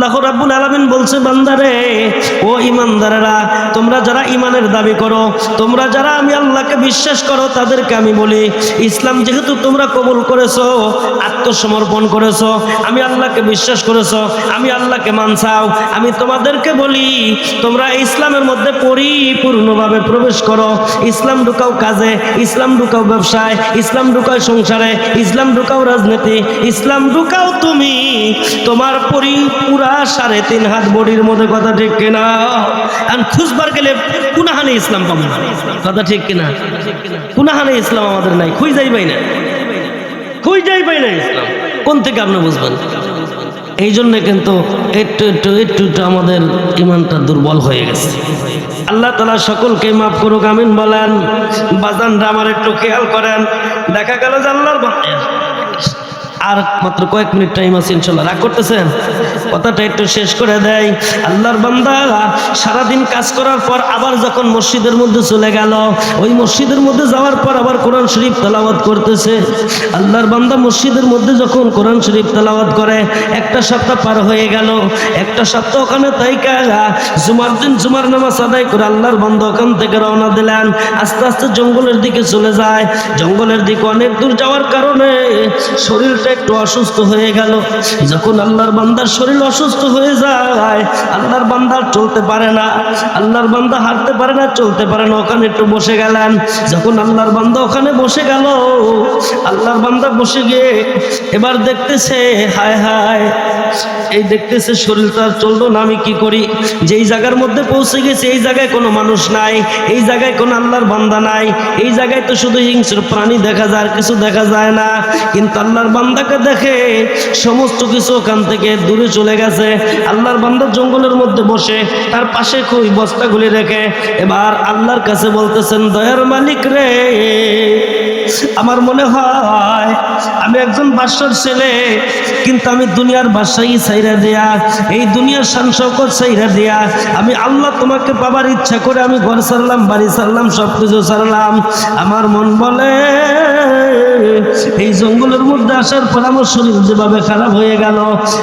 আল্লাহ রাব্বুল আলামিন বলছে, বান্দারে, ও ইমানদারেরা তোমরা যারা ইমানের দাবি করো, তোমরা যারা আমি আল্লাহকে বিশ্বাস করো, তাদেরকে আমি বলি, ইসলাম যেহেতু তোমরা কবুল করেছ, আত্মসমর্পণ করেছ, আমি আল্লাহকে বিশ্বাস করেছ, আমি আল্লাহকে মানছাও আমি তোমাদেরকে বলি, তোমরা ইসলামের মধ্যে পরিপূর্ণভাবে প্রবেশ করো, ইসলাম ঢুকাও কাজে, ইসলাম ঢুকাও ব্যবসায়, ইসলাম ঢুকাও সংসারে, ইসলাম ঢুকাও রাজনীতি, ইসলাম ঢুকাও তুমি, তোমার পরি পুরা সাড়ে তিন হাত বডির মধ্যে কথা ঠিক কিনা? আর খুঁজবার গেলে কুনাহানে ইসলাম পাবো না। কথা ঠিক কিনা? কুনাহানে ইসলাম আমাদের নাই, খুঁজ যাই পাই না। খুঁজ যাই পাই না ইসলাম। কোন থেকে আপনি বুঝবেন? এই জন্য কিন্তু একটু একটু একটু একটু আমাদের ইমানটা দুর্বল হয়ে গেছে। আল্লাহ তালা সকলকে মাফ করুক, আমিন বলেন। বাজানরা আমার একটু খেয়াল করেন। দেখা গেল যে আল্লাহর আর মাত্র কয়েক মিনিট টাইম আছে, ইনশাল্লাহ। রাগ করতেছেন কথাটা একটু শেষ করে দেয়। আল্লাহর বান্দা সারাদিন কাজ করার পর আবার যখন মসজিদের মধ্যে চলে গেল, ওই মসজিদের মধ্যে যাওয়ার পর আবার কোরআন শরীফ তেলাওয়াত করতেছে। আল্লাহর বান্দা মসজিদের মধ্যে যখন কোরআন শরীফ তেলাওয়াত করে, একটা সপ্তাহ পার হয়ে গেল। একটা সপ্তাহ ওখানে তাই জুমার দিন জুমার নামাজ আদায় করে আল্লাহর বান্দা ওখান থেকে রওনা দিলেন। আস্তে আস্তে জঙ্গলের দিকে চলে যায়। জঙ্গলের দিকে অনেক দূর যাওয়ার কারণে শরীরটা একটু অসুস্থ হয়ে গেল। যখন আল্লাহর বান্দার শরীর অসুস্থ হয়ে যায়, আল্লাহর বান্দার চলতে পারে না। আল্লাহর বান্দা হাঁটতে পারে না, চলতে পারে না, ওখানে একটু বসে গেলেন। যখন আল্লাহর বান্দা ওখানে বসে গেল, আল্লাহর বান্দা বসে গিয়ে এবার দেখতেছে, হায় হায়, এই দেখতেছে শরীরটা আর চলল না, আমি কি করি? যেই জায়গার মধ্যে পৌঁছে গেছে, এই জায়গায় কোনো মানুষ নাই, এই জায়গায় কোনো আল্লাহর বান্দা নাই, এই জায়গায় তো শুধু হিংস্র প্রাণী দেখা যায়, আর কিছু দেখা যায় না। কিন্তু আল্লাহর বান্দাকে দেখে সমস্ত কিছু ওখান থেকে দূরে চলে গেছে। আল্লাহর বান্দা জঙ্গলের মধ্যে বসে তার পাশে খুব বস্তাগুলি রেখে এবার আল্লাহর কাছে বলতেছেন, দয়ার মালিক রে, আমার মনে হয় আমি একজন বাদশার ছেলে, কিন্তু আমি দুনিয়ার বাদশাহী সাইরা দেয়া, এই দুনিয়ার শান শৌকত সাইরা দেয়া, আমি আল্লাহ তোমাকে পাবার ইচ্ছা করে আমি ঘর সারলাম বাড়ি সারলাম সব কিছু সারলাম আমার মন বলে, এই জঙ্গলের মধ্যে আসার পর আমার শরীর যেভাবে খারাপ হয়ে গেল।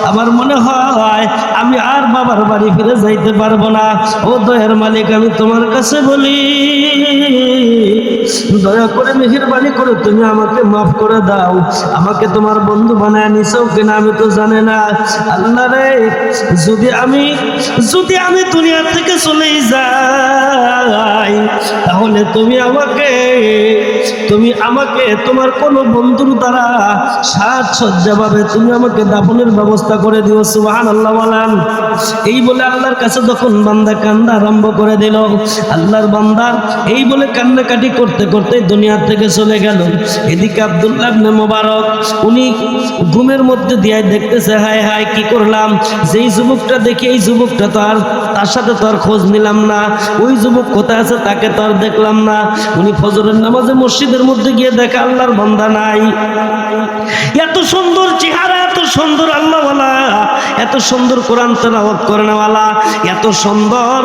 আমার মনে হয় আমি আর বাবার বাড়ি ফিরে যাইতে পারব না। ও দয়ার মালিক, আমি তোমার কাছে বলি, দয়া করে মেহেরবানি করে তুমি আমাকে মাফ করে দাও। আমাকে তোমার বন্ধু বানায় নিছো কিনা আমি তো জানি না। আল্লাহ রে, যদি আমি যদি আমি দুনিয়া থেকে চলে যাই, তাহলে তুমি আমাকে তুমি আমাকে, তোমার কোন বন্ধুর দ্বারা সাজসজ্জা ভাবে তুমি আমাকে দাফনের ব্যবস্থা করে দিও সুবাহান আল্লাহ বলান। এই বলে আল্লাহর কাছে যখন বান্দা কান্দা আরম্ভ করে দিল, আল্লাহর বান্দা এই বলে কান্নাকাটি করতে করতে দুনিয়া থেকে চলে গেল। এদিকে আব্দুল্লাহ মোবারক, উনি ঘুমের মধ্যে দিয়ে দেখতেছে, হায় হায়, কি করলাম? যেই যুবকটা দেখি, এই যুবকটা তো আর তার সাথে তো আর খোঁজ নিলাম না। ওই যুবক কোথায় আছে তাকে তো আর দেখলাম না। উনি ফজরের নামাজে মসজিদের মধ্যে গিয়ে দেখা আল্লাহর বন্ধা নাই। এত সুন্দর চেহারা এত সুন্দর আল্লাহওয়ালা। এত সুন্দর কোরআন তেলাওয়াত করে নেওয়ালা এত সুন্দর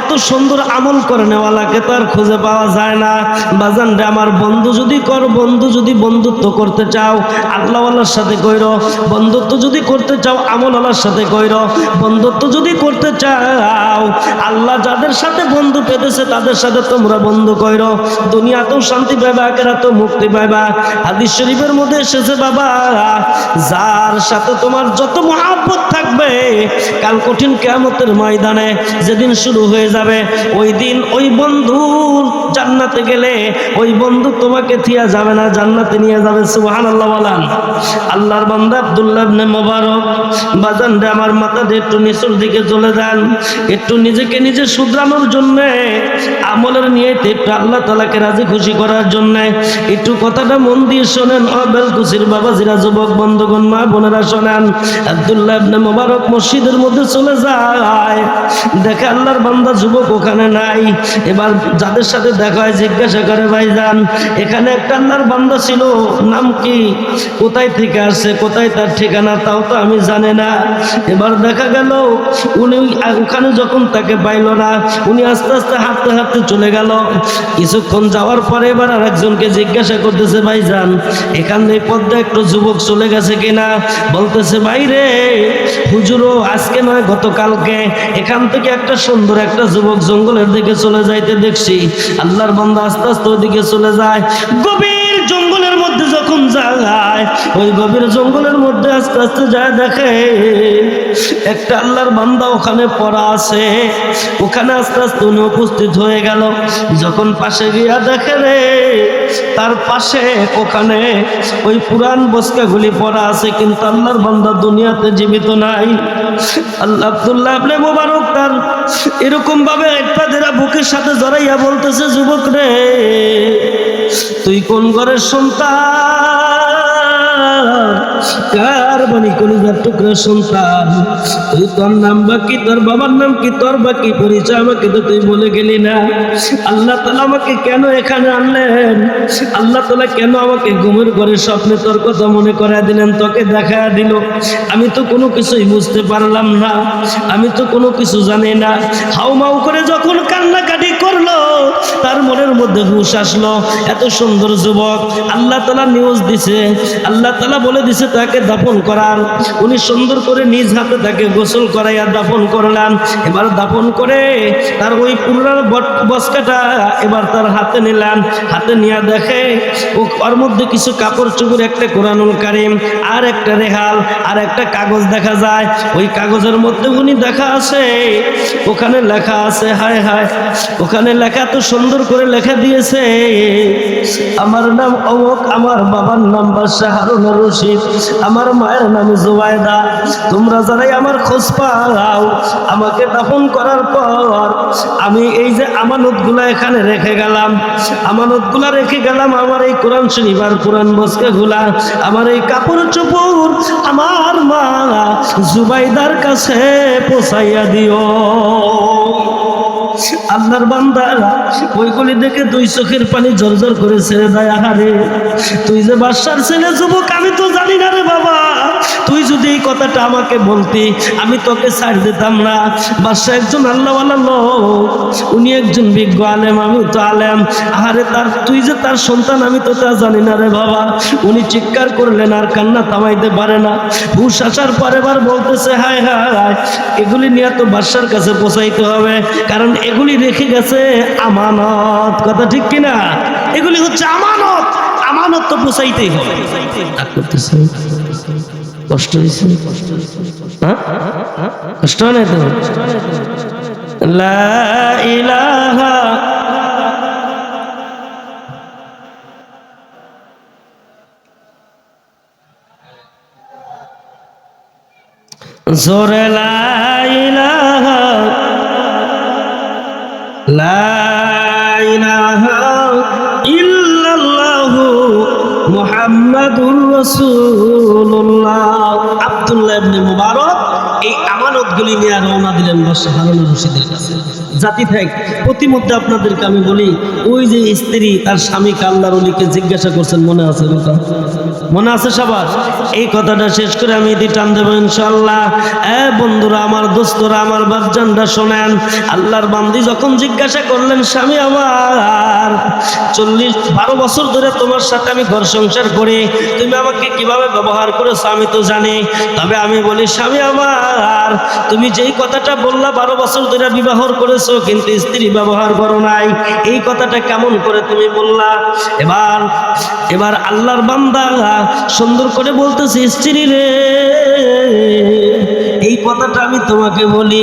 এত সুন্দর আমল করে নেওয়ালাকে তো আর খুঁজে পাওয়া যায় না। বাজান রে আমার বন্ধু যদি কর, বন্ধু যদি বন্ধুত্ব করতে চাও, আল্লাহওয়ালার সাথে কইর। বন্ধুত্ব যদি করতে চাও, আমলওয়ালার সাথে কইর। বন্ধুত্ব যদি করতে চাও, আল্লাহ যাদের সাথে বন্ধু পেতেছে, তাদের সাথে তোমরা বন্ধু কইর। দুনিয়াতেও শান্তি পাইবা, আখেরাতেও মুক্তি পাইবা। হাদিস শরীফের মধ্যে এসেছে, বাবা, যার সাথে তোমার যত মহাব্বত থাকবে। কাল কঠিন কেয়ামতের ময়দানে যেদিন শুরু হয়ে যাবে, ওই দিন ওই বন্ধু জান্নাতে গেলে ওই বন্ধু তোমাকে থিয়া যাবে না, জান্নাতে নিয়ে যাবে। সুবহানাল্লাহ বলান। আল্লাহর বান্দা আব্দুল্লাহ মোবারক, বাজান রে আমার মাথা দিয়ে একটু নিচুর দিকে চলে যান। একটু নিজেকে নিজে শুধরানোর জন্য, আমলের নিয়ে একটু আল্লাহ তালাকে রাজি খুশি করার জন্য। একটু কথাটা মন দিয়ে শোনেন। অবেল খুশির বাবা জিরা যুবক বন্ধুগণ, মা বোনেরা শোনেন। আব্দুল্লাহ মোবারক মসজিদের মধ্যে চলে যায়। দেখে আল্লাহর বান্দা যুবক ওখানে নাই। এবার যাদের সাথে দেখা হয় জিজ্ঞাসা করে, ভাইজান, এখানে একটা আল্লাহর বান্দা ছিল, নাম কি? কোথায় থেকে আসছে? কোথায় তার ঠিকানা? তাও তো আমি জানি না। এবার দেখা গেল, উনি ওখানে যখন তাকে পাইল না, উনি আস্তে আস্তে হাঁটতে হাঁটতে চলে গেল। কিছুক্ষণ যাওয়ার পরে এবার আর একজনকে জিজ্ঞাসা করতেছে, ভাইজান, এখান এই পদ্মা একটু যুবক চলে গেছে কিনা? বলতেছে ভাই রে হুজুরও আজকে নয়, গতকালকে। এখান থেকে একটা সুন্দর একটা যুবক জঙ্গলের দিকে চলে যাইতে দেখছি। আল্লাহর বন্ধ আস্তে আস্তে ওইদিকে চলে যায়। গভীর জঙ্গলের মধ্যে যখন যায় ওই গভীর জঙ্গলের মধ্যে আস্তে আস্তে যায় দেখে, একটা আল্লাহর বান্দা ওখানে পড়া আছে। ওখানে আস্তে আস্তে উনি উপস্থিত হয়ে গেল। যখন পাশে গিয়া দেখে রে, তার পাশে ওখানে ওই পুরান বস্কাগুলি পড়া আছে, কিন্তু আল্লাহর বান্দা দুনিয়াতে জীবিত নাই। আল্লাহ আব্দুল্লাহ আপনি মোবারক তার এরকম ভাবে একটা বুকের সাথে জড়াইয়া বলতেছে, যুবক রে তুই কোন ঘরের সন্তান? কার বাণী কলিজার টুকরা সন্তান? তুই তোর নাম বাকি তোর বাবার নাম কি, তোর বাকি পরিচয় আমাকে তো তুই বলে গেলি না। আল্লাহ তালা আমাকে কেন এখানে আনলেন? আল্লাহ তালা কেন আমাকে ঘুমের ঘরে স্বপ্নে তোর কথা মনে করা দিলেন, তোকে দেখা দিল? আমি তো কোনো কিছুই বুঝতে পারলাম না। আমি তো কোনো কিছু জানি না। হাউ মাউ করে যখন কান্নাকাটি করল, তার মনের মধ্যে হুশ আসলো। এত সুন্দর যুবক, আল্লাহ তালা নিউজ দিছে। আল্লাহ তালা বলে দিছে, তাকে দাফন করার। উনি সুন্দর করে নিজ হাতে তাকে গোসল করাইয়া দাফন করলাম। এবার দাফন করে তার ওই পুরার বস্কাটা এবার তার হাতে নিলাম। হাতে নিয়ে দেখে ওর মধ্যে কিছু কাপড় চুপড়, একটা কোরআনুল কারিম, আর একটা রেহাল, আর একটা কাগজ দেখা যায়। ওই কাগজের মধ্যে উনি দেখা আছে, ওখানে লেখা আছে, হায় হায়, ওখানে লেখা তো সুন্দর করে লেখা দিয়েছে। আমার নাম অমক, আমার বাবার নাম বাদশাহ হারুন রশিদ, আমার মায়ের নাম জুবাইদা তোমরা যারাই আমার খোঁজ পাও, আমাকে দাফন করার পর আমি এই যে আমানতগুলা এখানে রেখে গেলাম। আমানতগুলা রেখে গেলাম আমার এই কোরআন শনিবার, কোরআন বসকে গুলা। আমার এই কাপড় চোপড় আমার মা জুবাইদার কাছে পৌঁছাইয়া দিও। আল্লাহর বান্দারা ওইগুলি দেখে দুই চোখের পানি জর্জর করে ছেড়ে দেয়, আহারে। তুই যে বাসার ছেলে, যুবক, আমি তো জানি না রে বাবা। তুই যদি এই কথাটা আমাকে বলতি, আমি তোকে ছাড় দিতাম না। বাসা একজন লোক, উনি একজন বিজ্ঞ আলেম, আমি তো আলেম। আহারে, তার, তুই যে তার সন্তান, আমি তো তা জানি না রে বাবা। উনি চিৎকার করলেন, আর কান্না থামাইতে পারে না। হুশ আসার পরে বার বলতেছে, হায় হায় এগুলি নিয়ে তো বাসার কাছে পৌঁছাইতে হবে। কারণ এগুলি রেখে গেছে আমানত। কথা ঠিক কিনা? এগুলি হচ্ছে আমানত। আমানত তো পৌঁছাইতেই হবে। কষ্ট হয়েছে হ্যাঁ? কষ্ট হয় না তো? জোরে লা এই নিয়ে রওনা দিলেন জাতি প্রতিমধ্যে আপনাদেরকে আমি বলি, ওই যে স্ত্রী তার স্বামীকে আল্লাহর অলিকে জিজ্ঞাসা করছেন, মনে আছে কথা মনে আছে সবার? এই কথাটা শেষ করে আমি এটি টান দেবো ইনশাল্লাহ এ বন্ধুরা, আমার দোস্তরা, আমার বাচ্চানরা শোনেন, আল্লাহর বান্দি যখন জিজ্ঞাসা করলেন, স্বামী আমার চল্লিশ, বারো বছর ধরে তোমার সাথে আমি ঘর সংসার করি, তুমি আমাকে কীভাবে ব্যবহার করেছ আমি তো জানি। তবে আমি বলি, স্বামী আমার তুমি যেই কথাটা বললা, বারো বছর ধরে বিবাহ করেছ, কিন্তু স্ত্রী ব্যবহার করো নাই। এই কথাটা কেমন করে তুমি বললা? এবার এবার আল্লাহর বান্দা সুন্দর করে বলতেছে স্ত্রী রে। এই কথাটা আমি তোমাকে বলি,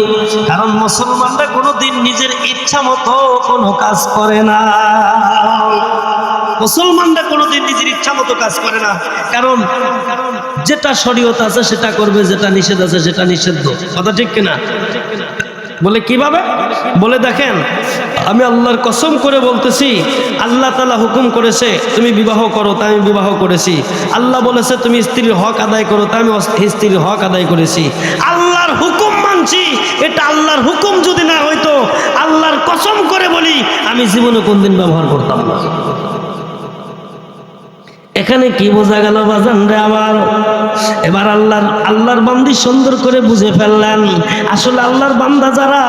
কারণ মুসলমানরা কোনোদিন নিজের ইচ্ছা মতো কোনো কাজ করে না। মুসলমানরা কোনোদিন নিজের ইচ্ছা মতো কাজ করে না। কারণ যেটা শরীয়ত আছে সেটা করবে, যেটা নিষেধ আছে সেটা নিষেধ কথা ঠিক কিনা? বলে কীভাবে? বলে দেখেন আমি আল্লাহর কসম করে বলতেছি, আল্লাহ তালা হুকুম করেছে, তুমি বিবাহ করো তাই আমি বিবাহ করেছি। আল্লাহ বলেছে, তুমি স্ত্রীর হক আদায় করো তাই আমি স্ত্রীর হক আদায় করেছি। আল্লাহর হুকুম মানছি, এটা আল্লাহর হুকুম যদি না হইতো, আল্লাহর কসম করে বলি, আমি জীবনে কোনদিন ব্যবহার করতাম না। এখানে কি বোঝা গেল বাজান রে আমার? এবার আল্লাহর আল্লাহর বান্দি সুন্দর করে বুঝে ফেললেন। আসলে আল্লাহর বান্দা যারা,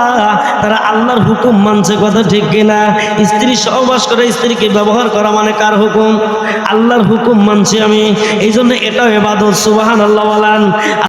তারা আল্লাহর হুকুম মানছে কথা ঠিক কিনা? স্ত্রী সহবাস করে স্ত্রীকে ব্যবহার করা মানে কার হুকুম? আল্লাহর হুকুম মানছি আমি। এই জন্য এটাও এবাদত সুবাহান আল্লাহ বলান।